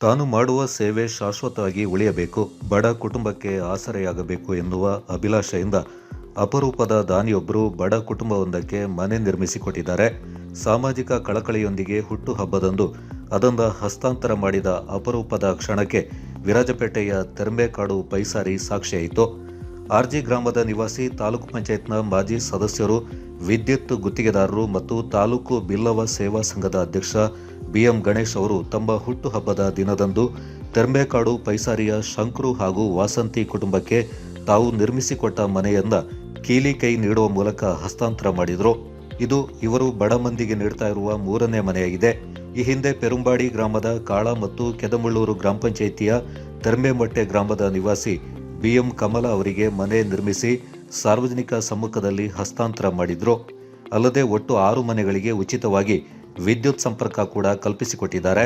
ತಾನು ಮಾಡುವ ಸೇವೆ ಶಾಶ್ವತವಾಗಿ ಉಳಿಯಬೇಕು, ಬಡ ಕುಟುಂಬಕ್ಕೆ ಆಸರೆಯಾಗಬೇಕು ಎನ್ನುವ ಅಭಿಲಾಷೆಯಿಂದ ಅಪರೂಪದ ದಾನಿಯೊಬ್ಬರು ಬಡ ಕುಟುಂಬವೊಂದಕ್ಕೆ ಮನೆ ನಿರ್ಮಿಸಿಕೊಟ್ಟಿದ್ದಾರೆ. ಸಾಮಾಜಿಕ ಕಳಕಳಿಯೊಂದಿಗೆ ಹುಟ್ಟುಹಬ್ಬದಂದು ಅದನ್ನು ಹಸ್ತಾಂತರ ಮಾಡಿದ ಅಪರೂಪದ ಕ್ಷಣಕ್ಕೆ ವಿರಾಜಪೇಟೆಯ ತೆರ್ಮೆಕಾಡು ಪೈಸಾರಿ ಸಾಕ್ಷಿಯಾಯಿತು ಆರ್ಜಿ ಗ್ರಾಮದ ನಿವಾಸಿ, ತಾಲೂಕು ಪಂಚಾಯತ್ನ ಮಾಜಿ ಸದಸ್ಯರು, ವಿದ್ಯುತ್ ಗುತ್ತಿಗೆದಾರರು ಮತ್ತು ತಾಲೂಕು ಬಿಲ್ಲವ ಸೇವಾ ಸಂಘದ ಅಧ್ಯಕ್ಷ ಬಿಎಂ ಗಣೇಶ್ ಅವರು ತಮ್ಮ ಹುಟ್ಟುಹಬ್ಬದ ದಿನದಂದು ತೆರ್ಮೆಕಾಡು ಪೈಸಾರಿಯ ಶಂಕ್ರು ಹಾಗೂ ವಾಸಂತಿ ಕುಟುಂಬಕ್ಕೆ ತಾವು ನಿರ್ಮಿಸಿಕೊಟ್ಟ ಮನೆಯನ್ನ ಕೀಲಿ ಕೈ ನೀಡುವ ಮೂಲಕ ಹಸ್ತಾಂತರ ಮಾಡಿದರು. ಇದು ಇವರು ಬಡ ಮಂದಿಗೆ ನೀಡ್ತಾ ಇರುವ ಮೂರನೇ ಮನೆಯಾಗಿದೆ. ಈ ಹಿಂದೆ ಪೆರುಂಬಾಡಿ ಗ್ರಾಮದ ಕಾಳ ಮತ್ತು ಕೆದಮುಳ್ಳೂರು ಗ್ರಾಮ ಪಂಚಾಯಿತಿಯ ತೆರ್ಮೆಮೊಟ್ಟೆ ಗ್ರಾಮದ ನಿವಾಸಿ ಬಿಎಂ ಕಮಲ ಅವರಿಗೆ ಮನೆ ನಿರ್ಮಿಸಿ ಸಾರ್ವಜನಿಕ ಸಮ್ಮುಖದಲ್ಲಿ ಹಸ್ತಾಂತರ ಮಾಡಿದ್ರು. ಅಲ್ಲದೆ ಒಟ್ಟು ಆರು ಮನೆಗಳಿಗೆ ಉಚಿತವಾಗಿ ವಿದ್ಯುತ್ ಸಂಪರ್ಕ ಕೂಡ ಕಲ್ಪಿಸಿಕೊಟ್ಟಿದ್ದಾರೆ.